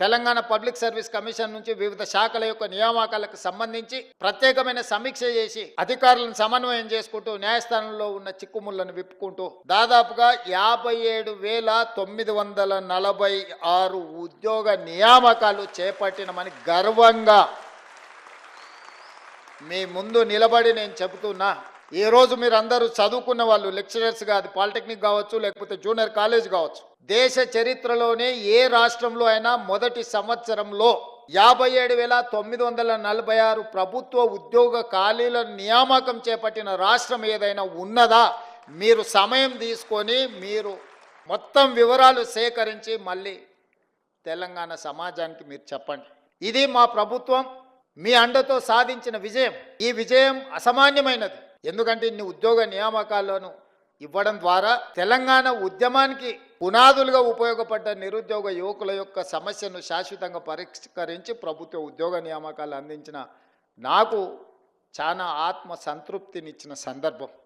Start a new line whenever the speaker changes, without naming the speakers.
Telangana public service commission నుంచి వివిధ శాఖల యొక్క నియామకాలకు సంబంధించి ప్రత్యేకమైన సమీక్ష చేసి అధికారులను సమన్వయం చేసుకుంటూ న్యాయస్థానంలో ఉన్న చిక్కుముళ్ళను విప్పుకుంటూ దాదాపుగా యాభై ఏడు వేల తొమ్మిది వందల నలభై ఆరు ఉద్యోగ నియామకాలు చేపట్టినమని గర్వంగా మీ ముందు నిలబడి నేను చెబుతున్నా. ఈ రోజు మీరు అందరూ చదువుకున్న వాళ్ళు లెక్చరర్స్ కాదు పాలిటెక్నిక్ కావచ్చు లేకపోతే జూనియర్ కాలేజ్ కావచ్చు. దేశ చరిత్రలోనే ఏ రాష్ట్రంలో అయినా మొదటి సంవత్సరంలో యాభై ఏడు వేల తొమ్మిది వందల నలభై ఆరు ప్రభుత్వ ఉద్యోగ ఖాళీల నియామకం చేపట్టిన రాష్ట్రం ఏదైనా ఉన్నదా? మీరు సమయం తీసుకొని మీరు మొత్తం వివరాలు సేకరించి మళ్ళీ తెలంగాణ సమాజానికి మీరు చెప్పండి. ఇది మా ప్రభుత్వం మీ అండతో సాధించిన విజయం. ఈ విజయం అసామాన్యమైనది. ఎందుకంటే ఇన్ని ఉద్యోగ నియామకాలను ఇవ్వడం ద్వారా తెలంగాణ ఉద్యమానికి పునాదులుగా ఉపయోగపడ్డ నిరుద్యోగ యువకుల యొక్క సమస్యను శాశ్వతంగా పరిష్కరించి ప్రభుత్వ ఉద్యోగ నియామకాలు అందించిన నాకు చాలా ఆత్మ సంతృప్తినిచ్చిన సందర్భం.